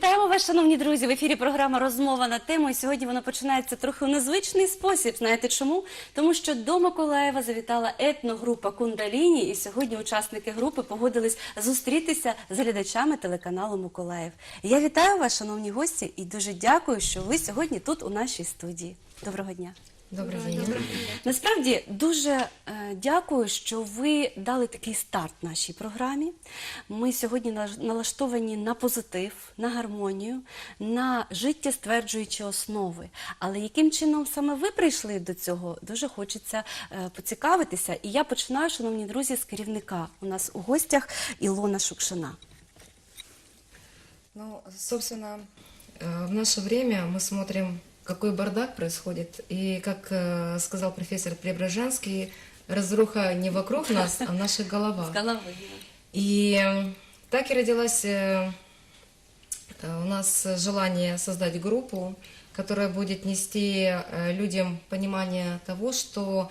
Вітаємо вас, шановні друзі! В ефірі програма Розмова на тему. І сьогодні вона починається трохи у незвичний спосіб. Знаєте чому? Тому що до Миколаєва завітала етногрупа Кундаліні, і сьогодні учасники групи погодились зустрітися з глядачами телеканалу Миколаїв. Я вітаю вас, шановні гості, і дуже дякую, що ви сьогодні тут у нашій студії. Доброго дня! Добрый день. Насправді дуже е, дякую, що ви дали такий старт нашій програмі. Ми сьогодні налаж- налаштовані на позитив, на гармонію, на життєстверджуючі основи. Але яким чином саме ви прийшли до цього, дуже хочеться е, поцікавитися. І я починаю, шановні друзі, з керівника. У нас у гостях Ілона Шукшина. Ну, собственно, э, в наше время мы смотрим, Какой бардак происходит. И, как э, сказал профессор Преображенский, разруха не вокруг нас, а в наших головах. З голови. И э, так и родилось э, у нас желание создать группу, которая будет нести людям понимание того, что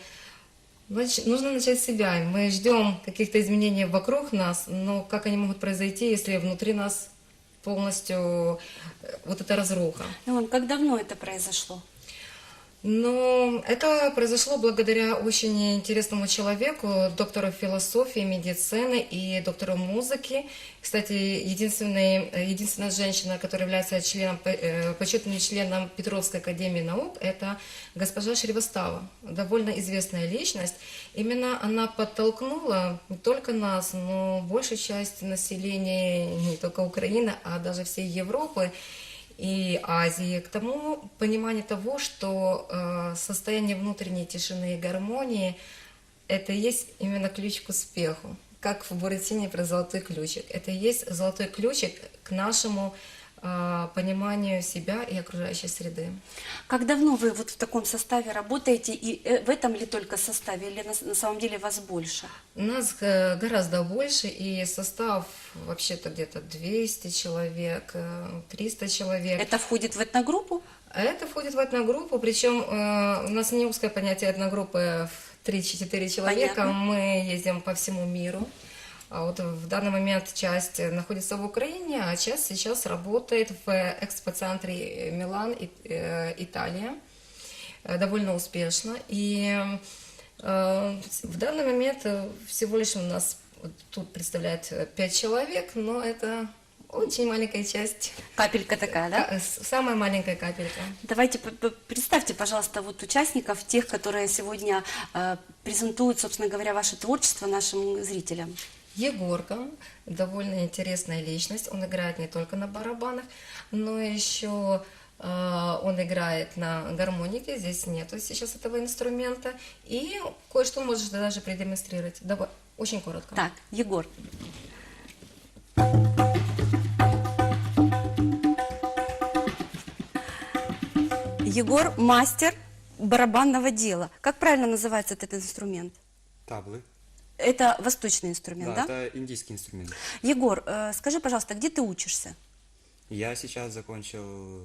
нужно начать с себя. Мы ждем каких-то изменений вокруг нас, но как они могут произойти, если внутри нас полностью э, вот эта разруха. Ілон, як давно це произошло? Ну, это произошло благодаря очень интересному человеку, доктору философии, медицины и доктору музыки. Кстати, единственный, э, единственная женщина, которая является членом, э, почетным членом Петровской академии наук, это госпожа Шривостава, довольно известная личность. Именно она подтолкнула не только нас, но большую часть населения не только Украины, а даже всей Европы и Азии к тому пониманию того, что э, состояние внутренней тишины и гармонии это есть именно ключ к успеху. Как в Буратине про золотой ключик. Это есть золотой ключик к нашему пониманию себя и окружающей среды. Как давно вы вот в таком составе работаете, и э, в этом ли только составе, или на, на самом деле вас больше? Нас э, гораздо больше, и состав вообще-то где-то 200 человек, э, 300 человек. Это входит в этногруппу? А это входит в этногруппу, причем э, у нас не узкое понятие этногруппы в 3-4 человека. Понятно. Мы ездим по всему миру. А вот в данный момент часть находится в Украине, а часть сейчас работает в экспоцентре Милан, И- э, Италия, э, довольно успешно. И э, в данный момент э, всего лишь у нас тут представляет 5 человек, но это очень маленькая часть, Капелька такая, да? Самая маленькая капелька. Давайте представьте, пожалуйста, вот участников, тех, которые сегодня э, презентуют, собственно говоря, ваше творчество нашим зрителям. Егорка, довольно интересная личность. Он играет не только на барабанах, но еще э, он играет на гармонике. Здесь нету сейчас этого инструмента. И кое-что можешь даже продемонстрировать. Давай, очень коротко. Так, Егор. Егор мастер барабанного дела. Как правильно называется этот инструмент? Таблы. Это восточный инструмент, да? Да, это индийский инструмент. Егор, э, скажи, пожалуйста, где ты учишься? Я сейчас закончил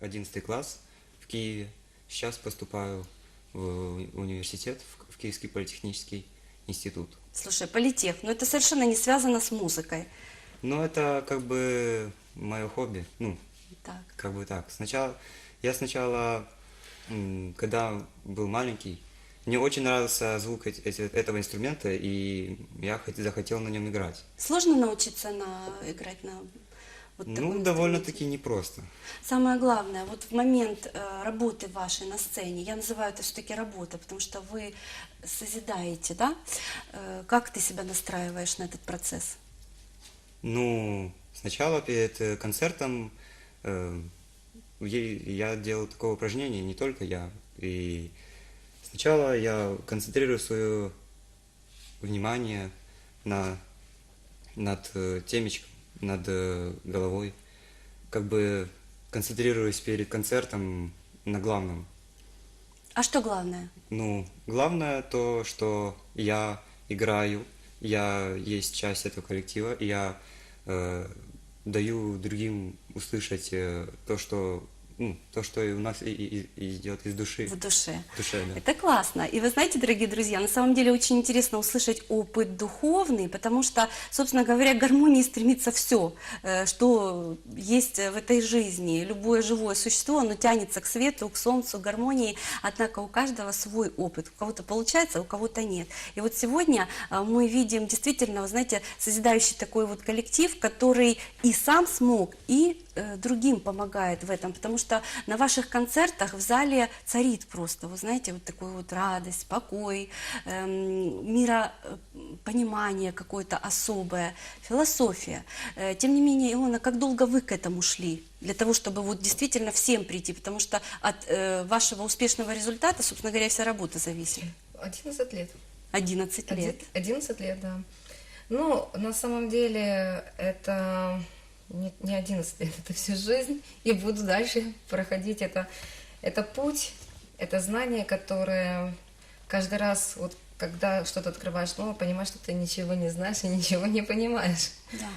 11 класс в Киеве. Сейчас поступаю в университет, в Киевский политехнический институт. Слушай, политех, но это совершенно не связано с музыкой. Но это как бы мое хобби. Ну, Так. как бы так. Сначала, я сначала, когда был маленький, мне очень нравился звук этого инструмента, и я хот- захотел на нем играть. Сложно научиться на, играть на вот ну, довольно-таки непросто. Самое главное, вот в момент э, работы вашей на сцене, я называю это все-таки работа, потому что вы созидаете, да? Э, как ты себя настраиваешь на этот процесс? Ну, сначала перед концертом э, я делал такое упражнение, не только я. И сначала я концентрирую свое внимание на, над э, темечком, над э, головой. Как бы концентрируюсь перед концертом на главном. А что главное? Ну, главное то, что я играю, я есть часть этого коллектива, и я э, даю другим услышать э, то, что ну, то, что у нас и, и- и идет из души. В душе. В душе, да. Это классно. И вы знаете, дорогие друзья, на самом деле очень интересно услышать опыт духовный, потому что, собственно говоря, к гармонии стремится все, что есть в этой жизни. Любое живое существо, оно тянется к свету, к солнцу, к гармонии, однако у каждого свой опыт. У кого-то получается, у кого-то нет. И вот сегодня а, мы видим действительно, вы знаете, созидающий такой вот коллектив, который и сам смог, и э, другим помогает в этом, потому что на ваших концертах в зале царит просто, вы знаете, вот такой вот радость, покой, эм, миропонимание какое-то особое, философия. Э, Тем не менее, Илона, как долго вы к этому шли? Для того, чтобы вот действительно всем прийти, потому что от э, вашего успешного результата, собственно говоря, вся работа зависит. 11 лет. 11 лет. Оди- 11 лет, да. Ну, на самом деле, это не, не 11 лет, это всю жизнь. И буду дальше проходить это. Это путь, это знание, которое каждый раз, вот когда что-то открываешь новое, понимаешь, что ты ничего не знаешь и ничего не понимаешь. Да.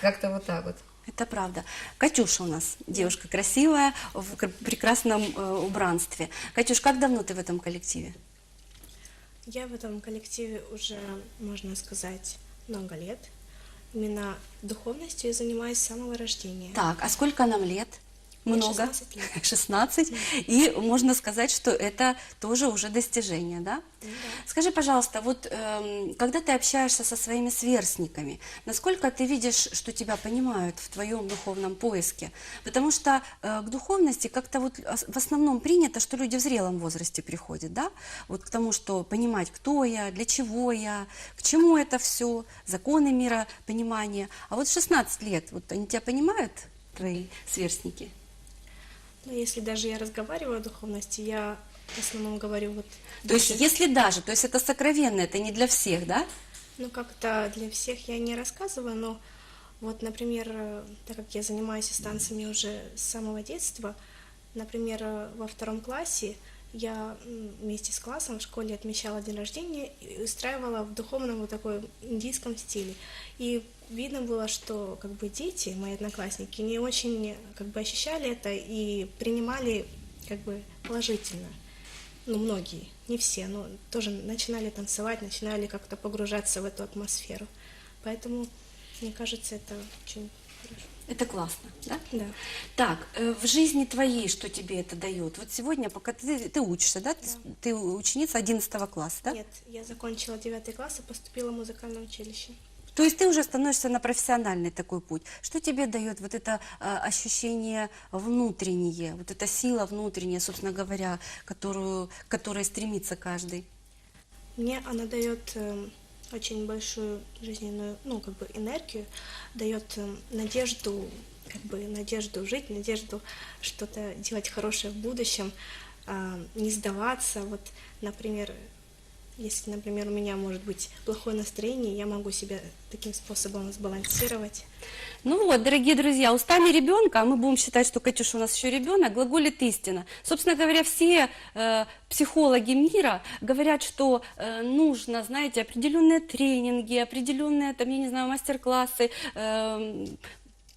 Как-то вот так вот. Это правда. Катюша у нас девушка красивая, в кр- прекрасном э, убранстве. Катюш, как давно ты в этом коллективе? Я в этом коллективе уже, можно сказать, много лет. Именно духовностью я занимаюсь с самого рождения. Так, а сколько нам лет? Много? 16 лет. 16. И можно сказать, что это тоже уже достижение, да? Скажи, пожалуйста, вот эм, когда ты общаешься со своими сверстниками, насколько ты видишь, что тебя понимают в твоем духовном поиске? Потому что э, к духовности как-то вот в основном принято, что люди в зрелом возрасте приходят, да? Вот к тому, что понимать, кто я, для чего я, к чему это все, законы мира, понимание. А вот в 16 лет, вот они тебя понимают, твои сверстники? Но если даже я разговариваю о духовности, я в основном говорю вот... То есть, если даже, то есть это сокровенно, это не для всех, да? Ну, как-то для всех я не рассказываю, но вот, например, э, так как я занимаюсь танцами уже с самого детства, например, э, во втором классе я вместе с классом в школе отмечала день рождения и устраивала в духовном вот такой индийском стиле. И видно было, что как бы дети, мои одноклассники, не очень как бы ощущали это и принимали как бы положительно ну, многие, не все, но тоже начинали танцевать, начинали как-то погружаться в эту атмосферу. Поэтому, мне кажется, это очень. Это классно, да? Да. Так, э, в жизни твоей что тебе это дает? Вот сегодня, пока ты, ты учишься, да? Ты, с- ты ученица 11 класса, да? Нет, я закончила девятый класс и поступила в музыкальное училище. То есть ты уже становишься на профессиональный такой путь. Что тебе дает вот это э, ощущение внутреннее, вот эта сила внутренняя, собственно говоря, которую, к которой стремится каждый? Мне она дает эм, очень большую жизненную, ну, как бы энергию, дает эм, надежду, как бы надежду жить, надежду что-то делать хорошее в будущем, а, не сдаваться. Вот, например, если, например, у меня может быть плохое настроение, я могу себя таким способом сбалансировать. Ну вот, дорогие друзья, устами ребенка, а мы будем считать, что Катюша у нас еще ребенок, глаголит истина. Собственно говоря, все э, психологи мира говорят, что э, нужно, знаете, определенные тренинги, определенные, там, я не знаю, мастер-классы, э,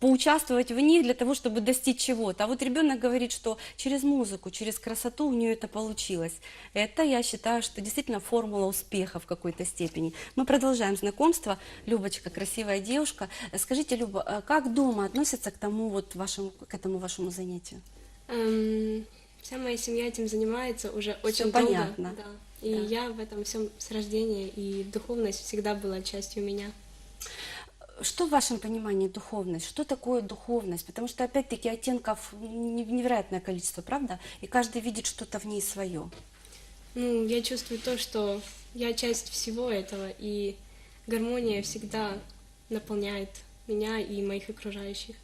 поучаствовать в них для того, чтобы достичь чего-то. А вот ребенок говорит, что через музыку, через красоту у нее это получилось. Это, я считаю, что действительно формула успеха в какой-то степени. Мы продолжаем знакомство. Любочка, красивая девушка. Скажите, Люба, а как дома относятся к тому вот вашему, к этому вашему занятию? Эм, вся моя семья этим занимается уже очень долго. понятно. Да. И Да. я в этом всем с рождения, и духовность всегда была частью меня. Что в вашем понимании духовность? Что такое духовность? Потому что, опять-таки, оттенков не- невероятное количество, правда? И каждый видит что-то в ней свое. Ну, я чувствую то, что я часть всего этого, и гармония всегда наполняет меня и моих окружающих.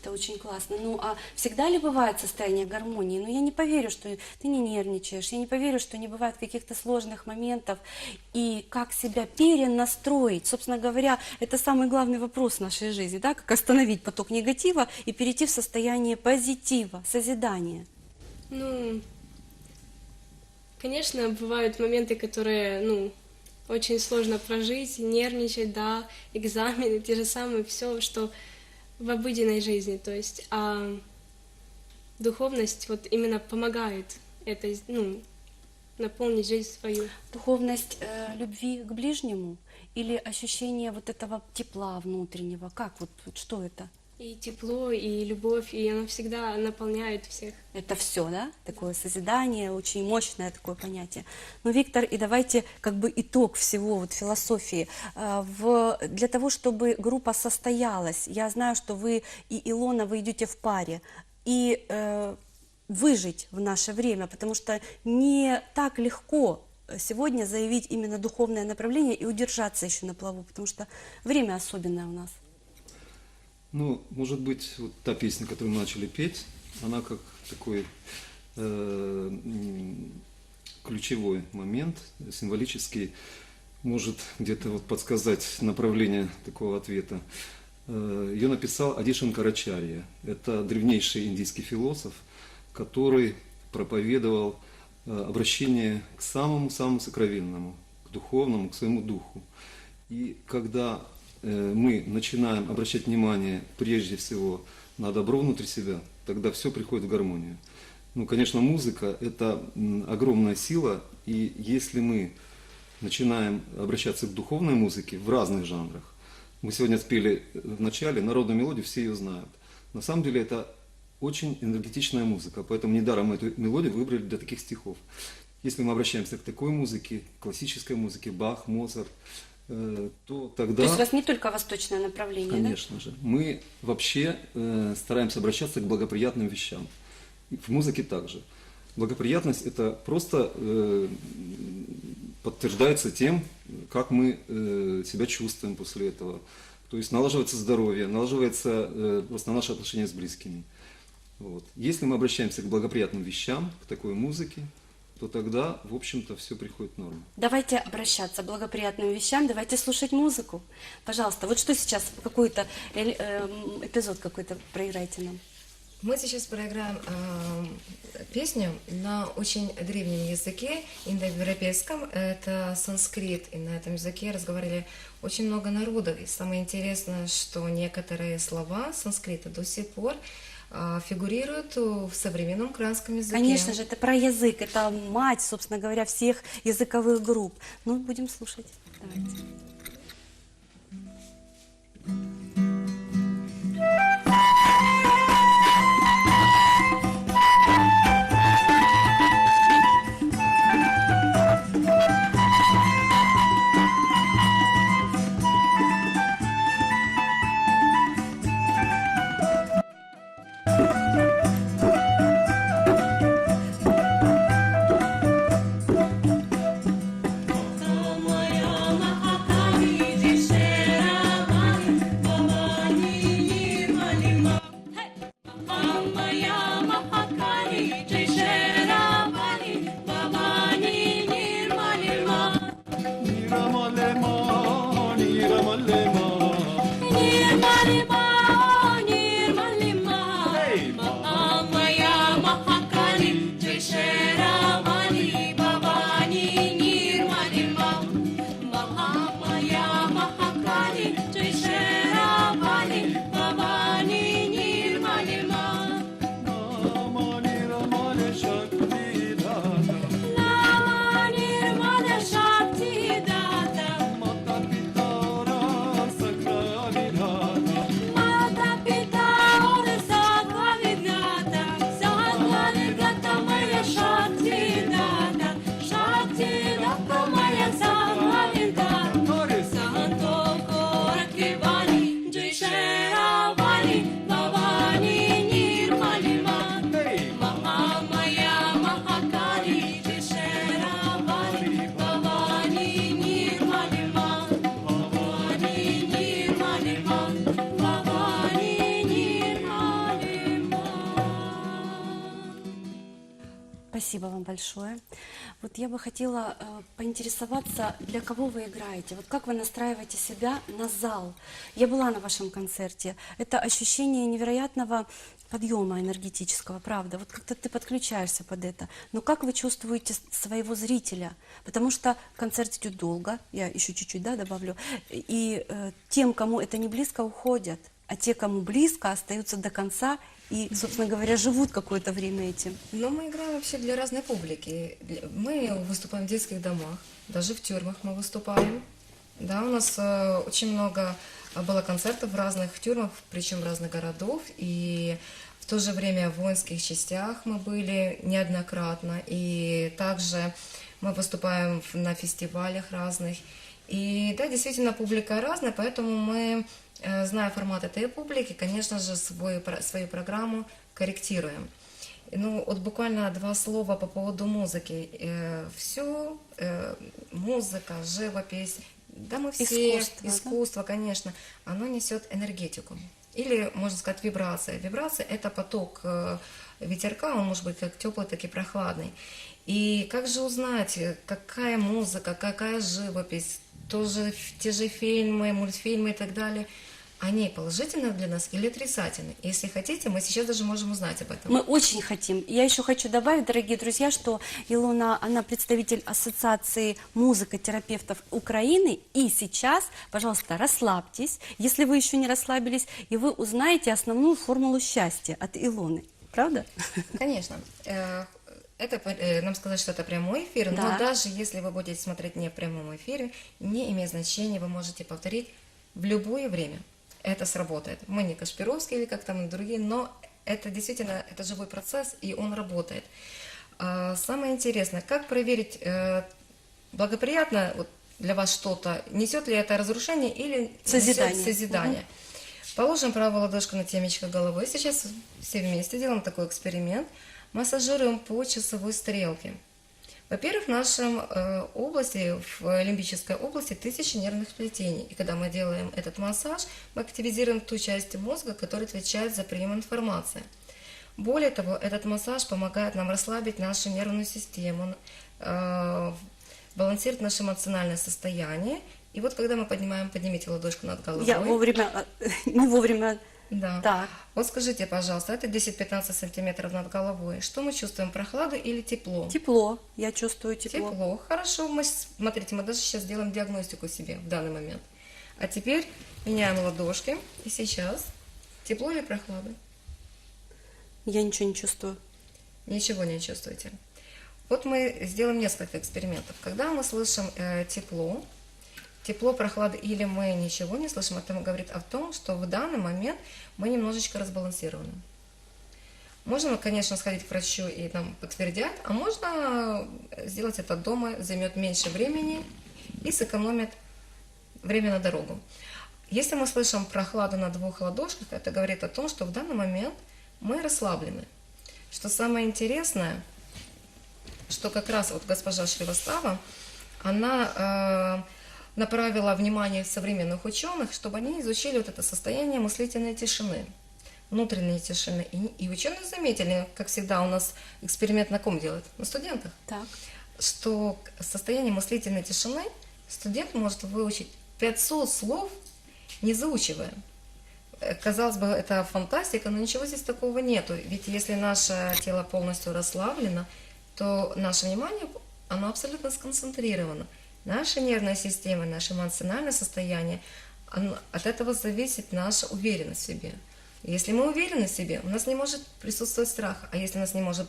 Это очень классно. Ну, а всегда ли бывает состояние гармонии? Ну, я не поверю, что ты не нервничаешь, я не поверю, что не бывает каких-то сложных моментов. И как себя перенастроить? Собственно говоря, это самый главный вопрос в нашей жизни, да? Как остановить поток негатива и перейти в состояние позитива, созидания. Ну, конечно, бывают моменты, которые, ну, очень сложно прожить, нервничать, да, экзамены, те же самые, все, что в обыденной жизни, то есть, а духовность вот именно помогает это, ну, наполнить жизнь свою. Духовность э, любви к ближнему или ощущение вот этого тепла внутреннего? Как вот, что это? И тепло, и любовь, и оно всегда наполняет всех. Это все, да? Такое созидание, очень мощное такое понятие. Ну, Виктор, и давайте как бы итог всего вот философии. А, В, для того, чтобы группа состоялась, я знаю, что вы и Илона, вы идете в паре, и э, выжить в наше время, потому что не так легко сегодня заявить именно духовное направление и удержаться еще на плаву, потому что время особенное у нас. Ну, может быть, вот та песня, которую мы начали петь, она как такой э, ключевой момент, символический, может где-то вот подсказать направление такого ответа. Э, Ее написал Адишан Карачарья. Это древнейший индийский философ, который проповедовал э, обращение к самому-самому сокровенному, к духовному, к своему духу. И когда мы начинаем обращать внимание прежде всего на добро внутри себя, тогда все приходит в гармонию. Ну, конечно, музыка – это огромная сила, и если мы начинаем обращаться к духовной музыке в разных жанрах, мы сегодня спели в начале народную мелодию, все ее знают. На самом деле это очень энергетичная музыка, поэтому недаром мы эту мелодию выбрали для таких стихов. Если мы обращаемся к такой музыке, классической музыке, Бах, Моцарт, э, то тогда... То есть у вас не только восточное направление, да? Конечно же. Мы вообще э, стараемся обращаться к благоприятным вещам. В музыке также. Благоприятность это просто э, подтверждается тем, как мы э, себя чувствуем после этого. То есть налаживается здоровье, налаживается э, просто наши отношения с близкими. Вот. Если мы обращаемся к благоприятным вещам, к такой музыке, то тогда, в общем-то, все приходит в норму. Давайте обращаться к благоприятным вещам, давайте слушать музыку. Пожалуйста, вот что сейчас, какой-то э, эм, эпизод какой-то проиграйте нам. Мы сейчас проиграем э, песню на очень древнем языке, индоевропейском. Это санскрит, и на этом языке разговаривали очень много народов. И самое интересное, что некоторые слова санскрита до сих пор э, фигурируют в современном украинском языке. Конечно же, это про язык, это мать, собственно говоря, всех языковых групп. Ну, будем слушать. Давайте. got the money. Спасибо вам большое. Вот я бы хотела э, поинтересоваться, для кого вы играете? Вот как вы настраиваете себя на зал? Я была на вашем концерте. Это ощущение невероятного подъема энергетического, правда. Вот как-то ты подключаешься под это. Но как вы чувствуете своего зрителя? Потому что концерт идет долго, я еще чуть-чуть да, добавлю, и э, тем, кому это не близко, уходят, а те, кому близко, остаются до конца и, собственно говоря, живут какое-то время этим. Но мы играем вообще для разной публики. Мы выступаем в детских домах, даже в тюрьмах мы выступаем. Да, у нас э, очень много э, было концертов в разных тюрьмах, причем разных городов. И в то же время в воинских частях мы были неоднократно. И также мы выступаем на фестивалях разных. И да, действительно, публика разная, поэтому мы, э, зная формат этой публики, конечно же, свой, свою программу корректируем. Ну, вот буквально два слова по поводу музыки. все, музыка, живопись, да мы все, Искусство, да? искусство, конечно, оно несет энергетику. Или, можно сказать, вибрация. Вибрация – это поток э, ветерка, он может быть как теплый, так и прохладный. И как же узнать, какая музыка, какая живопись, тоже те же фильмы, мультфильмы и так далее, они положительны для нас или отрицательны? Если хотите, мы сейчас даже можем узнать об этом. Мы очень хотим. Я еще хочу добавить, дорогие друзья, что Илона, она представитель Ассоциации музыкотерапевтов Украины. И сейчас, пожалуйста, расслабьтесь, если вы еще не расслабились, и вы узнаете основную формулу счастья от Илоны. Правда? Конечно. Э, Это э, нам сказать, что это прямой эфир, Да. но даже если вы будете смотреть не в прямом эфире, не имеет значения, вы можете повторить в любое время. Это сработает. Мы не Кашпировский или как там другие, но это действительно это живой процесс, и он работает. А, Самое интересное, как проверить, э, благоприятно вот для вас что-то, несет ли это разрушение или Созидание. созидание. Положим правую ладошку на темечко головы. Сейчас все вместе делаем такой эксперимент. Массажируем по часовой стрелке. Во-первых, в нашем э, области, в лимбической области, тысячи нервных сплетений. И когда мы делаем этот массаж, мы активизируем ту часть мозга, которая отвечает за прием информации. Более того, этот массаж помогает нам расслабить нашу нервную систему, э, балансирует наше эмоциональное состояние. И вот когда мы поднимаем, поднимите ладошку над головой. Я вовремя, э, не вовремя. Да. Так. Вот скажите, пожалуйста, это 10-15 сантиметров над головой. Что мы чувствуем, прохладу или тепло? Тепло. Я чувствую тепло. Тепло. Хорошо. Мы, смотрите, мы даже сейчас делаем диагностику себе в данный момент. А теперь меняем ладошки. И сейчас тепло или прохлада? Я ничего не чувствую. Ничего не чувствуете. Вот мы сделаем несколько экспериментов. Когда мы слышим э, тепло, тепло, прохлада или мы ничего не слышим, это говорит о том, что в данный момент мы немножечко разбалансированы. Можно, конечно, сходить к врачу и там подтвердят, а можно сделать это дома, займет меньше времени и сэкономит время на дорогу. Если мы слышим прохладу на двух ладошках, это говорит о том, что в данный момент мы расслаблены. Что самое интересное, что как раз вот госпожа Шривастава, она э, направила внимание современных ученых, чтобы они изучили вот это состояние мыслительной тишины, внутренней тишины. И, и ученые заметили, как всегда у нас эксперимент на ком делают? На студентах Так. что состояние мыслительной тишины студент может выучить 500 слов, не заучивая. Э, Казалось бы, это фантастика, но ничего здесь такого нету. Ведь если наше тело полностью расслаблено, то наше внимание, оно абсолютно сконцентрировано. Наша нервная система, наше эмоциональное состояние, оно- от этого зависит наша уверенность в себе. Если мы уверены в себе, у нас не может присутствовать страх. А если у нас не может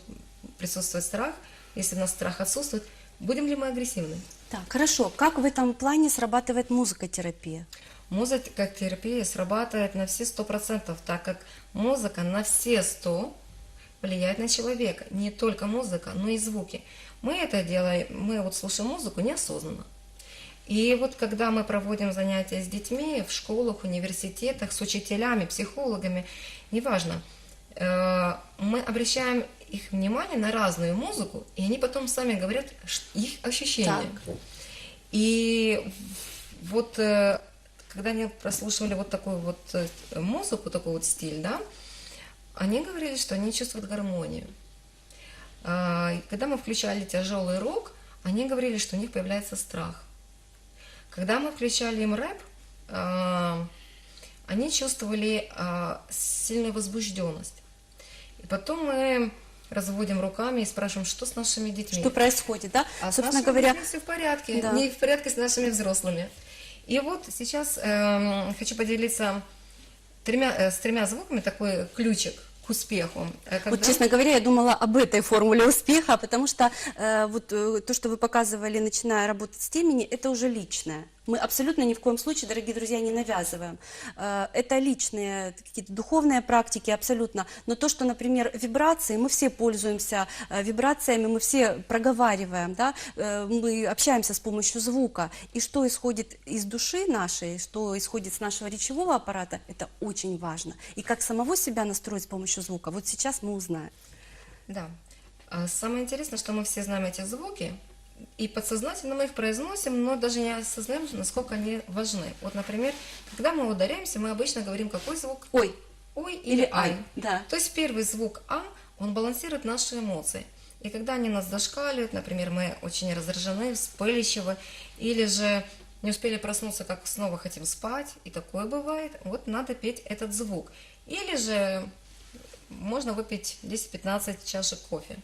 присутствовать страх, если у нас страх отсутствует, будем ли мы агрессивны? Так, хорошо. Как в этом плане срабатывает музыкотерапия? Музыка терапия срабатывает на все сто процентов, так как музыка на все сто влияет на человека. Не только музыка, но и звуки. Мы это делаем, мы вот слушаем музыку неосознанно. И вот когда мы проводим занятия с детьми в школах, университетах, с учителями, психологами, неважно, э, мы обращаем их внимание на разную музыку, и они потом сами говорят их ощущения. И вот э, когда они прослушивали вот такую вот э, музыку, такой вот стиль, да, они говорили, что они чувствуют гармонию. А, Когда мы включали тяжелый рок, они говорили, что у них появляется страх. Когда мы включали им рэп, а, они чувствовали а, сильную возбужденность. И потом мы разводим руками и спрашиваем, что с нашими детьми. Что происходит, да? А с Собственно нашими говоря, все в порядке, Да. не в порядке с нашими взрослыми. И вот сейчас эм, хочу поделиться тремя, э, с тремя звуками, такой ключик к успеху. Вот, когда- честно говоря, я думала об этой формуле успеха, потому что э, вот э, то, что вы показывали, начиная работать с темени, это уже личное. Мы абсолютно ни в коем случае, дорогие друзья, не навязываем. Э, это личные какие-то духовные практики абсолютно. Но то, что, например, вибрации, мы все пользуемся э, вибрациями, мы все проговариваем, да, э, мы общаемся с помощью звука. И что исходит из души нашей, что исходит с нашего речевого аппарата, это очень важно. И как самого себя настроить с помощью звука, вот сейчас мы узнаем. Да. А самое интересное, что мы все знаем эти звуки, и подсознательно мы их произносим, но даже не осознаем, насколько они важны. Вот, например, когда мы ударяемся, мы обычно говорим, какой звук Ой, ой или, Или ай. ай, да. То есть первый звук а, он балансирует наши эмоции. И когда они нас зашкаливают, например, мы очень раздражены, вспыльчивы, или же не успели проснуться, как снова хотим спать, и такое бывает, вот надо петь этот звук. Или же можно выпить 10-15 чашек кофе.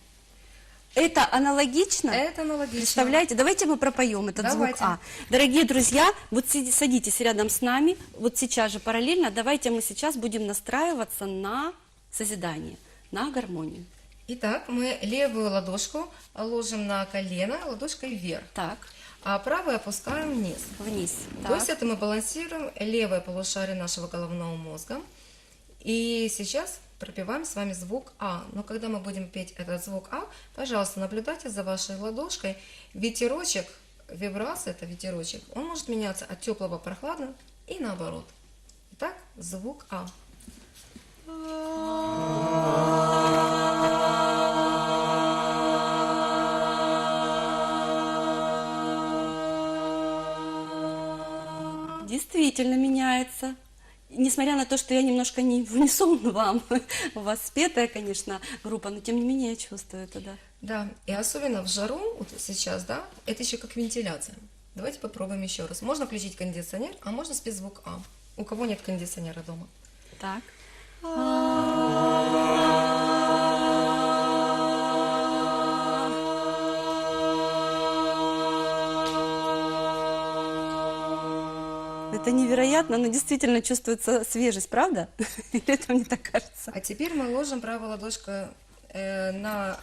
Это аналогично? Это аналогично. Представляете? Давайте мы пропоем этот Давайте. звук А. Дорогие друзья, вот садитесь рядом с нами, вот сейчас же параллельно, давайте мы сейчас будем настраиваться на созидание, на гармонию. Итак, мы левую ладошку ложим на колено, ладошкой вверх, Так, а правую опускаем вниз. вниз. То Так. есть это мы балансируем левое полушарие нашего головного мозга. И сейчас пропеваем с вами звук А. Но когда мы будем петь этот звук А, пожалуйста, наблюдайте за вашей ладошкой. Ветерочек, вибрация, это ветерочек, он может меняться от теплого к прохладному и наоборот. Итак, звук А. Действительно меняется. Несмотря на то, что я немножко не в унисон вам, у вас спетая, конечно, группа, но тем не менее я чувствую это, да. Да, и особенно в жару, вот сейчас, да, это еще как вентиляция. Давайте попробуем еще раз. Можно включить кондиционер, а можно спецзвук А. У кого нет кондиционера дома? Так. Это невероятно, но действительно чувствуется свежесть, правда? Или это мне так кажется? А теперь мы ложим правую ладошку э, на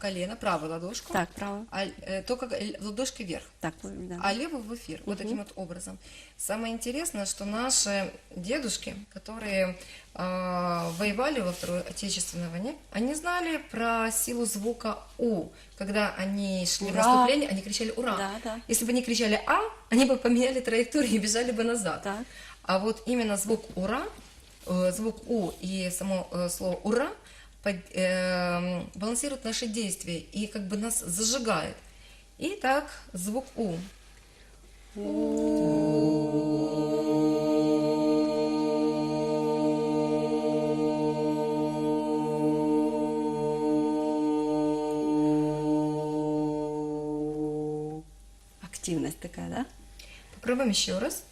колено, правую ладошку. Так, право. А, э, только л- ладошкой вверх, Так, да. а левую в эфир. Вот таким вот образом. Самое интересное, что наши дедушки, которые э, воевали во Второй Отечественной войне, они знали про силу звука У. Когда они шли в Ура! наступление, они кричали «Ура!». Да, да. Если бы они кричали «А», они бы поменяли траекторию и бежали бы назад. Так. А вот именно звук «Ура», э, звук «У» и само э, слово «Ура» под- э, балансируют наши действия и как бы нас зажигает. Итак, звук «У». Активность такая, да? Попробуем еще раз.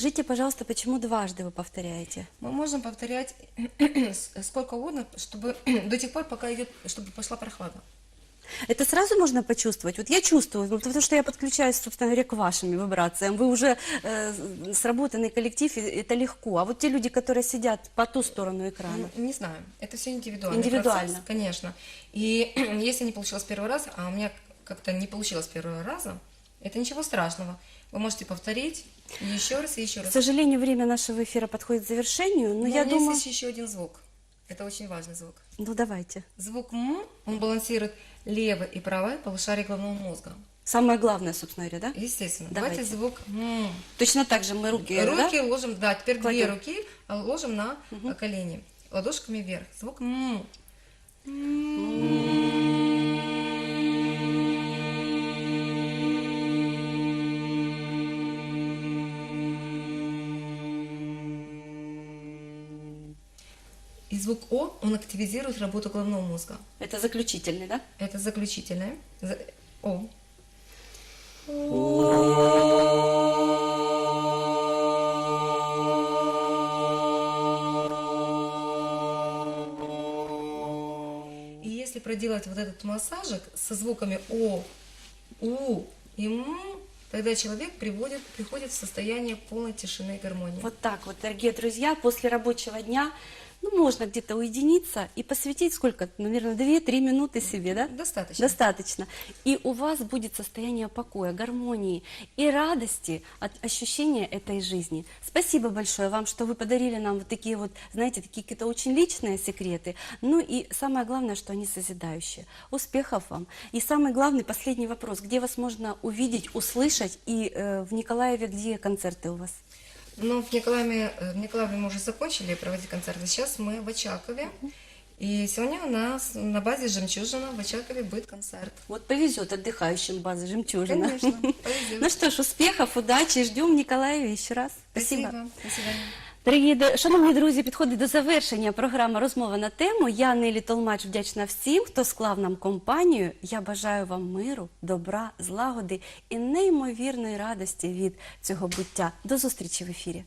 Скажите, пожалуйста, почему дважды вы повторяете? Мы можем повторять сколько угодно, чтобы до тех пор, пока идет, чтобы пошла прохлада. Это сразу можно почувствовать? Вот я чувствую, ну, потому что я подключаюсь, собственно говоря, к вашим вибрациям. Вы уже э, сработанный коллектив, и это легко. А вот те люди, которые сидят по ту сторону экрана, Ну, не знаю, это все индивидуально. Индивидуально. конечно. И если не получилось первый раз, а у меня как-то не получилось первого раза, это ничего страшного. Вы можете повторить еще раз, и еще К раз. сожалению, время нашего эфира подходит к завершению, но, Но я у меня думаю... есть еще один звук. Это очень важный звук. Ну, давайте. Звук «м», он балансирует левое и правое полушарие головного мозга. Самое главное, собственно говоря, да? Естественно. Давайте. Давайте, звук «м». Точно так же мы руки, да? Руки ложим, да, теперь две Кладем. руки а, ложим на а, колени. Ладошками вверх. Звук «м». И звук О, он активизирует работу головного мозга. Это заключительный, да? Это заключительное. За- О. И если проделать вот этот массажик со звуками О, У и М, тогда человек приводит, приходит в состояние полной тишины и гармонии. Вот так вот, дорогие друзья, после рабочего дня, ну, можно где-то уединиться и посвятить сколько, наверное, 2-3 минуты себе, да? Достаточно. Достаточно. И у вас будет состояние покоя, гармонии и радости от ощущения этой жизни. Спасибо большое вам, что вы подарили нам вот такие вот, знаете, такие какие-то очень личные секреты. Ну и самое главное, что они созидающие. Успехов вам. И самый главный, последний вопрос. Где вас можно увидеть, услышать? И э, в Николаеве где концерты у вас? Ну, в Николаеве, э, в Николаеве мы уже закончили проводить концерты. Сейчас мы в Очакове. И сегодня у нас на базе «Жемчужина» в Очакове будет концерт. Вот повезет отдыхающим базы «Жемчужина». Конечно, повезет. Ну что ж, успехов, удачи, ждем Николаеве еще раз. Спасибо. До свидания. Дорогі шановні друзі, підходить до завершення програма розмова на тему. Я Нелі Толмач вдячна всім, хто склав нам компанію. Я бажаю вам миру, добра, злагоди і неймовірної радості від цього буття. До зустрічі в ефірі.